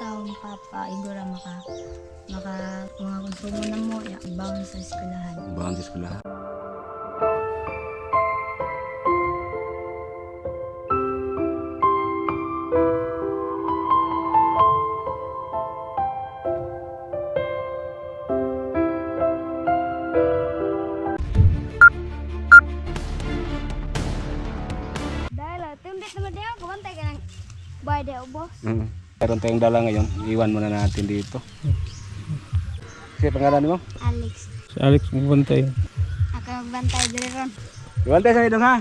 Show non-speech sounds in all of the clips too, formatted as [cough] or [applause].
sa akong papa, igura maka maka mga konsumo na mo, ya, bound sa eskwelahan. Bawang sa eskwelahan. Dahil, tumbit naman din ako, kumantay ka ng bayad boss. Mm. Meron tayong dala ngayon. Iwan muna natin dito. Sige, pangalan mo? Alex, Si Alex magbantay. ako magbantay diri ron. Iwan tayo sa idong ha.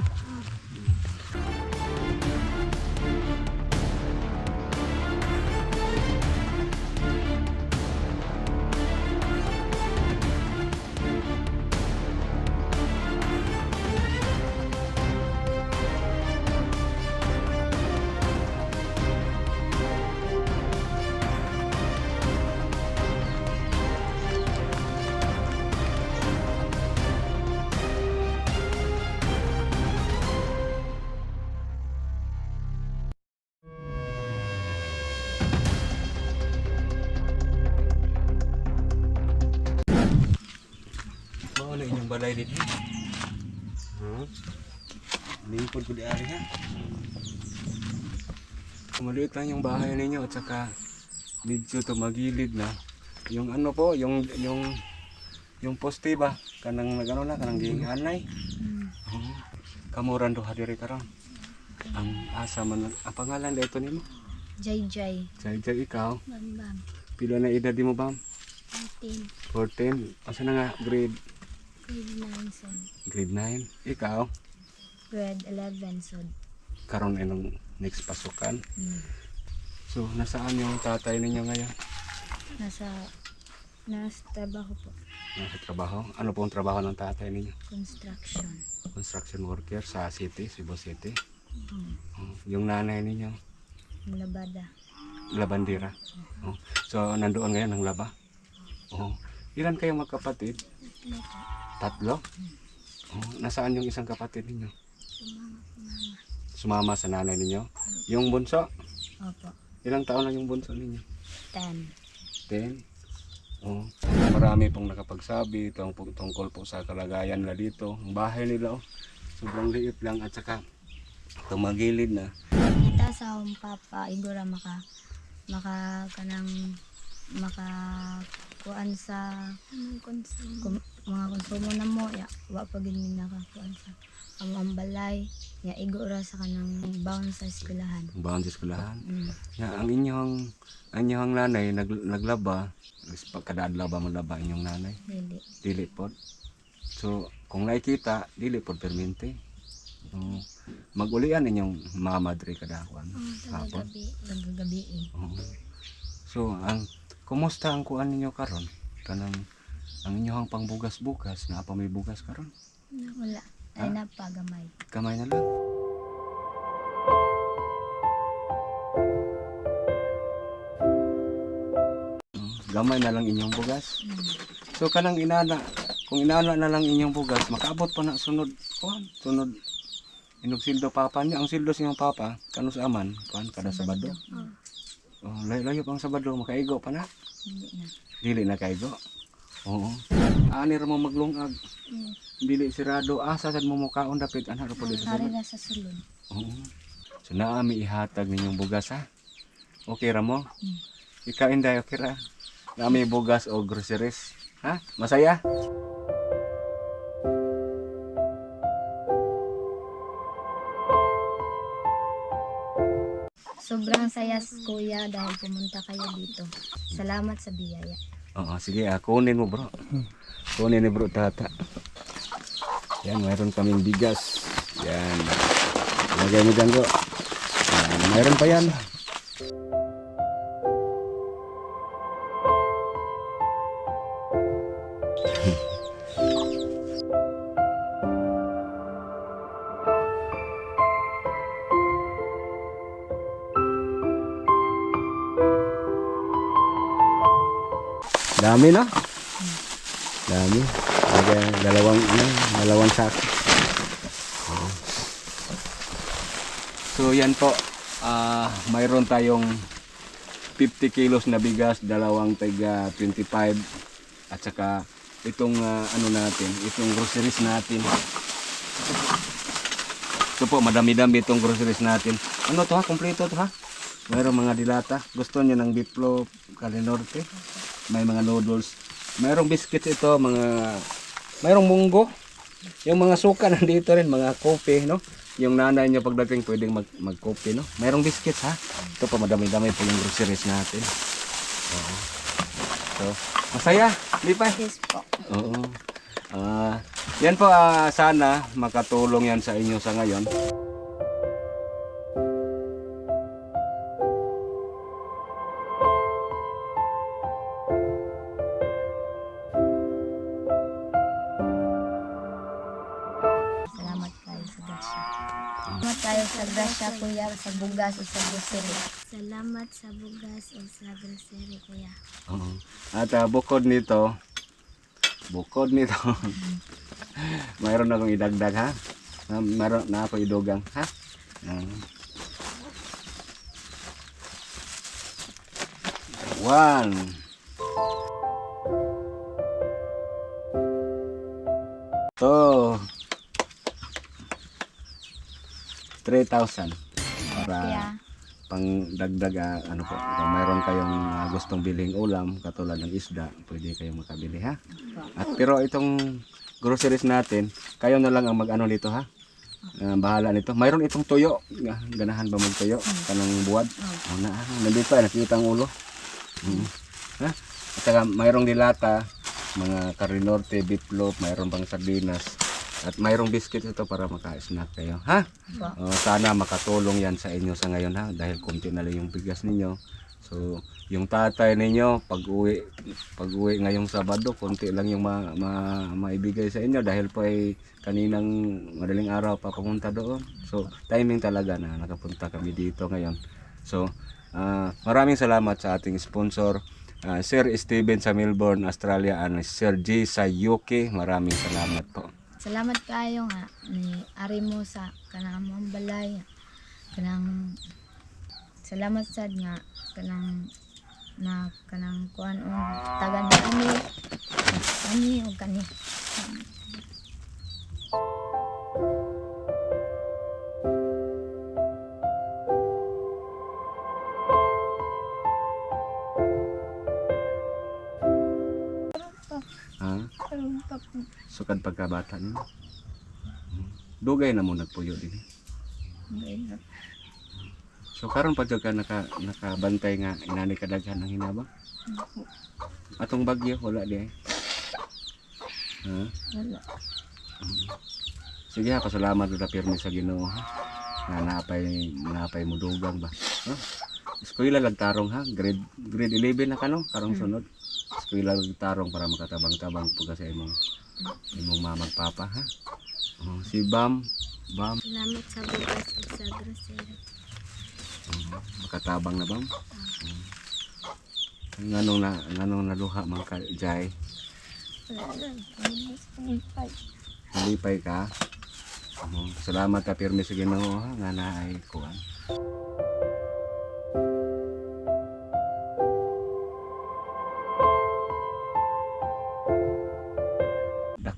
Balay dito. Hmm? Lingkod ko di ari ha. Maliit lang yung bahay ninyo at saka medyo tumagilid na. Yung ano po, yung yung yung poste ba kanang nagano na kanang gianay. Oh. Kamuran do hadiri karon. Ang asa man ang pangalan dito nimo. Jay Jay, Jay Jay ikaw. bambam, Pila na edad mo ba? 14, 14. Asa na nga grade grade 9 son, grade 9. Ikaw grade 11 son. karon inong next pasukan. Hmm. So, nasaan yung tatay ninyo ngayon? Nasa, nasa trabaho po, Nasa trabaho? Ano po ang trabaho ng tatay ninyo? construction. Construction worker sa city, Cebu City. Hmm. Oh, yung nanay ninyo, Labada, labandira. Oh, so, nandoon ngayon ang laba? Oh, ilan kayo magkapatid? Tatlo? Oh, nasaan yung isang kapatid ninyo? Sumama sa nanay ninyo? Yung bunso? opo, Ilang taon na yung bunso ninyo? 10. Then, oh, marami pong nakapagsabi tung, tungkol po sa kalagayan nila dito. Ang bahay nila, oh, sobrang liit lang at saka tumagilid na. Kita sa akong papa, igura maka maka kanang maka kuan sa kum, mga konsumo na mo ya wa pa gid mi nakakuan sa ang ambalay ya igura sa kanang bound sa eskwelahan bahan sa eskwelahan. mm. Na, ang inyong, ang inyong nanay nag, naglaba, is pagkadaadlaw ba maglaba inyong nanay? dili Dili po. So, kung nakikita, dili po permente. Oh, magulian inyong mga madre kada kwan. Hapon. gabi gabi eh. Oo. So, ang kumusta ang kuan ninyo karon? Kanang ang inyong pangbugas-bugas na pa may bugas karon? wala ay napagamay Kamay na lang. Mm, Gamay na lang inyong bugas. mm. So kanang inana, kung inana na lang inyong bugas, makaabot pa na sunod kuan, sunod inog sildo papa niya. Ang sildo sa inyong papa, kano sa aman, kuan kada Sabado. oh, Oh, layo-layo pang Sabado, makaigo pa na. hindi na Dili na kaigo. Oo. Ani ra mo maglungag. mm. Dili sirado asa sad mo mukaon dapit ana ra pud sa sulod. na sa sulod Oo. So naami ihatag ninyong bugas ha. Okay ra mo? Mm. Ikaw inday okay ra. Naami bugas o groceries. Ha? Masaya? Sobrang saya kuya dahil pumunta kayo dito. Salamat sa biyaya. Oo, sige ah, kunin mo bro. Kunin ni bro tata. Yan, mayroon kaming bigas. Yan. Lagay mo dyan bro. Yan, mayroon pa yan. Dami no? Dami. Lagay dalawang ano, dalawang sako. So yan po. Ah, mayroon tayong 50 kilos na bigas, dalawang tiga 25 at saka itong ah, ano natin, itong groceries natin. Ito po, madami-dami itong groceries natin. Ano to ha? Kompleto to ha? Mayroong mga dilata. Gusto niyo ng biplo, kalinorte. May mga noodles. Mayroong biscuits ito, mga... Mayroong munggo. Yung mga suka [laughs] nandito rin, mga kopi, no? Yung nanay niyo pagdating pwedeng mag magkopi, no? Mayroong biscuits ha? Ito pa, madami-dami po yung groceries natin. Oo. So, masaya, di pa? Yes po. Oo. Ah, yan po ah, sana makatulong yan sa inyo sa ngayon. Kayo sa grasya, kuya, sa bugas o sa grocery. Salamat sa bugas o sa grocery, kuya. Oo. At ah, bukod nito, bukod nito, [laughs] mayroon akong idagdag ha. Ah, Mayroon na ako idugang ha. Ah. One. To. 3,000 para Kuya, pang dagdag ah, ano po kung mayroon kayong ah, gustong bilhin ulam katulad ng isda pwede kayong makabili ha? At pero itong groceries natin kayo na lang ang mag ano nito ha? Ah, bahala nito. Mayroon itong tuyo. Ganahan ba magtuyo? Kanang buwad? Oh, na, nandito ay nakita ang ulo. Mm. ha? At saka mayroong dilata mga karinorte beef loaf mayroon pang sardinas at mayroong biscuit ito para maka-snack kayo ha. Oh, sana makatulong yan sa inyo sa ngayon ha dahil konti na lang yung bigas ninyo. So, yung tatay ninyo pag uwi pag uwi ngayong Sabado, konti lang yung ma, ma, maibigay sa inyo dahil po ay kaninang madaling araw pa pumunta doon. So, timing talaga na nakapunta kami dito ngayon. So, ah, maraming salamat sa ating sponsor ah, Sir Steven sa Melbourne, Australia and Sir G sa UK. Maraming salamat po. Salamat kayo nga ni ari mo sa kanang among balay. Kanang salamat sad nga kanang na kanang kuan on tagan ni kami. Kami o kani. Pagkabata niyo. Dugay na mo nagpuyo din. So karon pa jud ka naka nakabantay nga inani kadaghan ang hinaba. Atong bagyo wala di. Ha? Wala. Sige ha, pasalamat kita pirmi sa Ginoo ha. Nga napay napay mo dugang ba. Ha? Eskwela lang tarong ha, grade grade 11 na kano karong sunod. Eskwela tarong para makatabang-tabang pag sa imong imong mamag papa ha. Oh, si Bam, Bam, Salamat sa bugas o sa grocery. oh, makatabang na Bam. Oh. Nganong na nganong naluha man ka Jai. Malipay ka. Oh, salamat ka pirmi sa Ginoo ha nga naay kuan.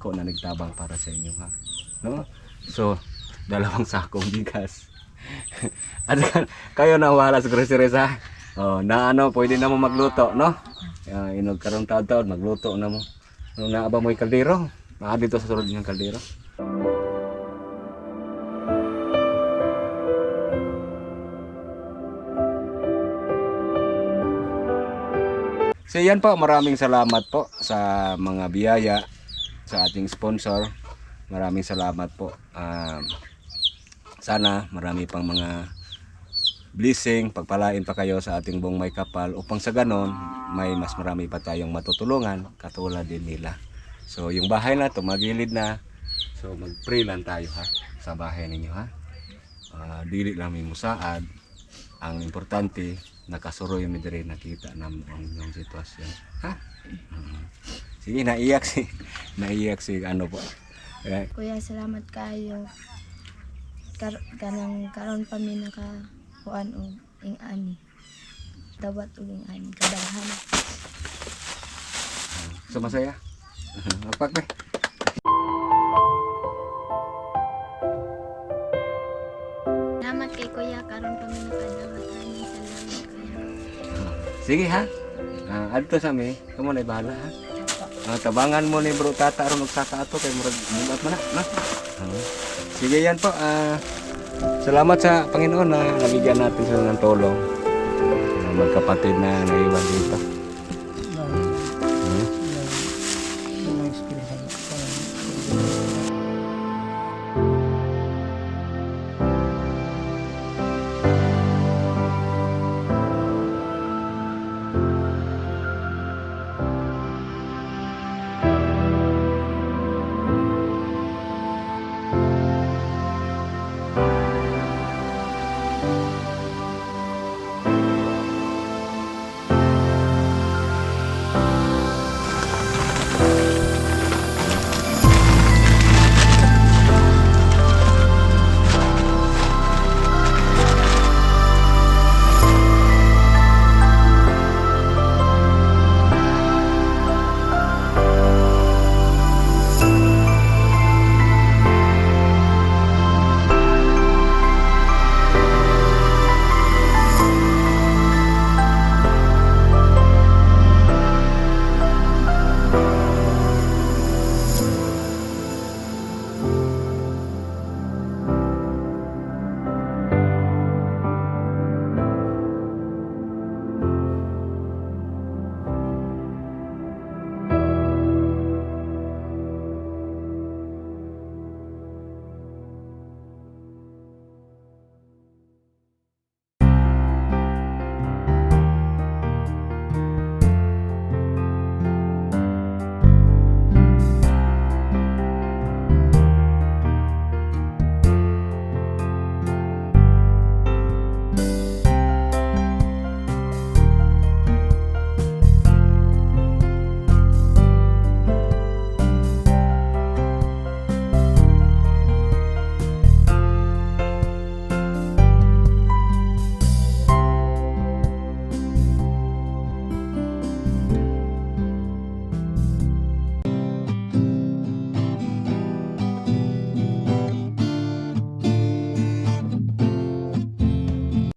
Dako na nagtabang para sa inyo ha. No? So, dalawang sakong bigas. [laughs] At kayo na wala sa groceries ha. Oh, na ano, pwede na mo magluto, no? Uh, inog karong taon-taon, magluto na mo. Nung naaba mo yung kaldero, naa dito sa sulod ng kaldero. So yan po, maraming salamat po sa mga biyaya sa ating sponsor. Maraming salamat po. Um, sana marami pang mga blessing, pagpalain pa kayo sa ating buong may kapal upang sa ganon may mas marami pa tayong matutulungan katulad din nila. So yung bahay na to magilid na. So mag-pray lang tayo ha sa bahay ninyo ha. Ah, dili lang may musaad. Ang importante nakasuroy mi diri nakita na ang inyong sitwasyon. Ha? Mm. Sige, naiyak si [laughs] naiyak si ano po. Eh, Kuya, salamat kayo. Kar kanang karon pa mi naka kuan og ing ani. dawat ug ay kadaghan. So masaya. [laughs] Magpak pe. Salamat kay Kuya karon kami nakadawat ani salamat Kuya. Sige ha. Ah, adto sa mi, kamo na bahala ha. Ah, tabangan mo ni bro tata aron magsaka ato kay murag bugat man na, no? Ah, sige yan po. Ah, salamat sa Panginoon na nabigyan natin sila ng tulong. Ah, magkapatid na naiwan dito.